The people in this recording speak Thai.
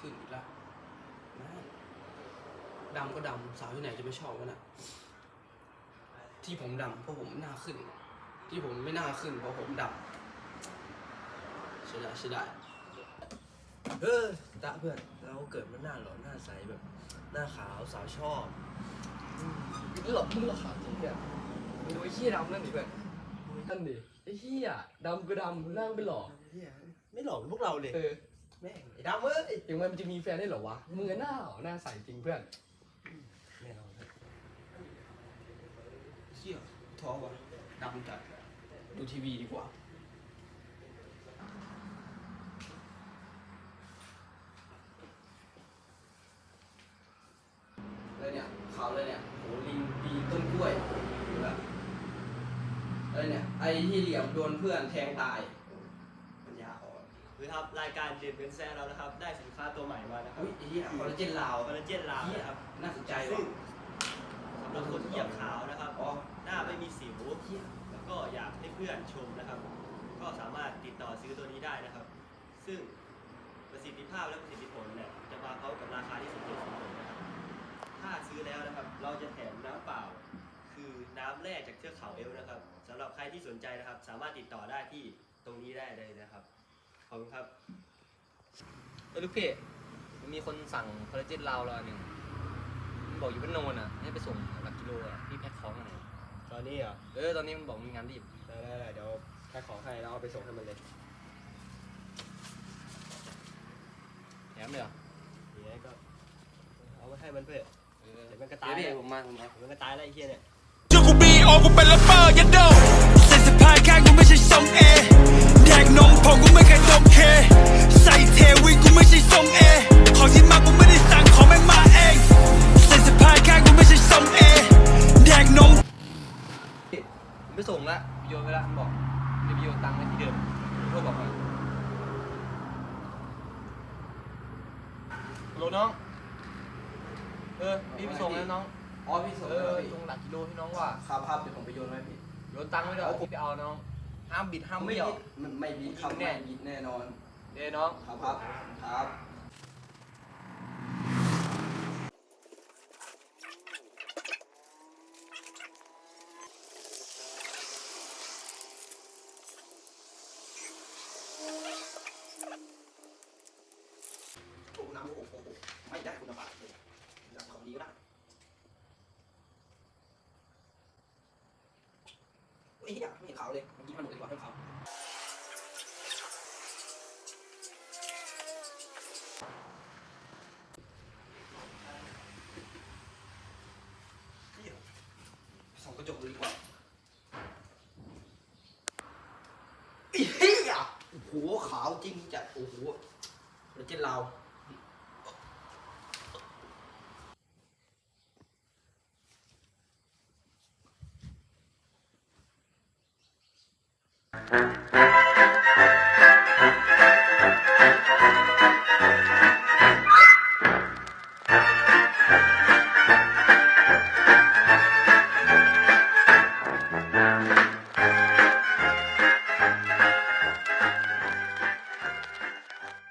ขึ้นอีกแล้วไม่ดำก็ดำสาวที่ไหนจะไม่ชอบวะน่ะที่ผมดำเพราะผมหน้าขึ้น ที่ผมไม่น่าขึ้นเพราะผมดำเสียดายเสียดายเออตาเพื่อนเราเกิดมาหน้าหล่อหน้าใสแบบ หน้าขาวสาวชอบหลบมึงหลอกขาวจริงเนี่ยมึงดูไอ้เหี้ยดำนั่นดิเพื่อนนั่นดิไอ้เหี้ยดำก็ดำหน้าก็เป็นหล่อเหี้ยไม่หลอกพวกเราเลยเออ แม่งไอ้ดำเอ้ยอย่างมันจะมีแฟนได้เหรอวะมึงอะหน้าหล่อหน้าใสจริงเพื่อนแน่นอนครับเชี่ยท้อวะดำจัดดูทีวีดีกว่าเลยเนี่ยข่าวเลยเนี่ยโหลิงปีนต้นกล้วยดูแล้วอะไรเนี่ย ไอ้ที่เหลี่ยมโดนเพื่อนแทงตายปัญญาอ่อ นคือครับรายการเด่นเป็นแซ่เรานะครับ ได้สินค้าตัวใหม่มานะครับอุ้ยไอ้เหี้ยคอลลาเจนลาวคอลลาเจนลาวเหี้ยนะครับน่าสนใจซึ่ว่ะงสำหรับคนที่อยากขาวนะครับอ๋อหน้าไม่มีสิวเหี้ยแล้วก็อยากให้เพื่อนชมนะครับ ก็สามารถติดต่อซื้อตัวนี้ได้นะครับ ซึ่งประสิทธิภาพและประสิทธิผลเนี่ยจะมาพร้อมกับราคาที่สมเหตุสมผลนะครับ ถ้าซื้อแล้วนะครับ เราจะแถมน้ำเปล่า คือน้ำแร่จากเทือกเขาเอลฟ์นะครับสำหรับใครที่สนใจนะครับ สามารถติดต่อได้ที่ตรงนี้ได้เลยนะครับ ขอบคุณครับเออลูกพี่มันมีคนสั่งคอลลาเจนลาวเราอันหนึ่งมันบอกอยู่บ้านโนนอะให้ไปส่งหลักกิโลอะพี่แพ็คของมาหน่อยตอนนี้เหรอเออตอนนี้มันบอกมีงานรีบได้ได้ได้เดี๋ยวแพ็คของให้แล้วเอาไปส่งให้มันเลยแถมเลยเหรอเดี๋ยวก็เอาไปให้มันเพื่อะเออเดี๋ยวมันก็เดี๋ตายยวพี่แล้วผมมาผมมา เดี๋ยวมันก็ตายแล้วไอ้เหี้ยเนี่ยจนกูบีโอกูเป็นแรปเปอร์ยันโดเส้น ผมไปส่งละโยนไปละมันบอกเดี๋ยวพี่โยนตังค์ไว้ที่เดิมโทรบอกมาฮัลโหลน้อง เออพี่ไปส่งแล้วน้อง อ๋อพี่ส่งเอแล้วอพี่ส่งหลักกิโลให้น้องว่า ครับครับเดี๋ยวผมไปโยนไว้พี่ โยนตังค์ไว้ด้วยพี่ไปเอาน้อง ห้ามบิดห้ามไม่เบี้ยว บิดมันไม่บิดครับแน่ไม่บิดแน่นอน เด้น้อง ครับครับครับ โอ้น้ำโอ้โหไม่ได้คุณภาพเลยน้ำของดีก็ได้เฮ้ยเหี้ยไม่เห็นขาเลยเมื่อกี้มันหมดดีกว่าเท่าขาวส่องกระจกดูดีกว่าไอ้เหี้ยโอ้โหขาวจริงจัดโอ้โหเราเจนเรา Música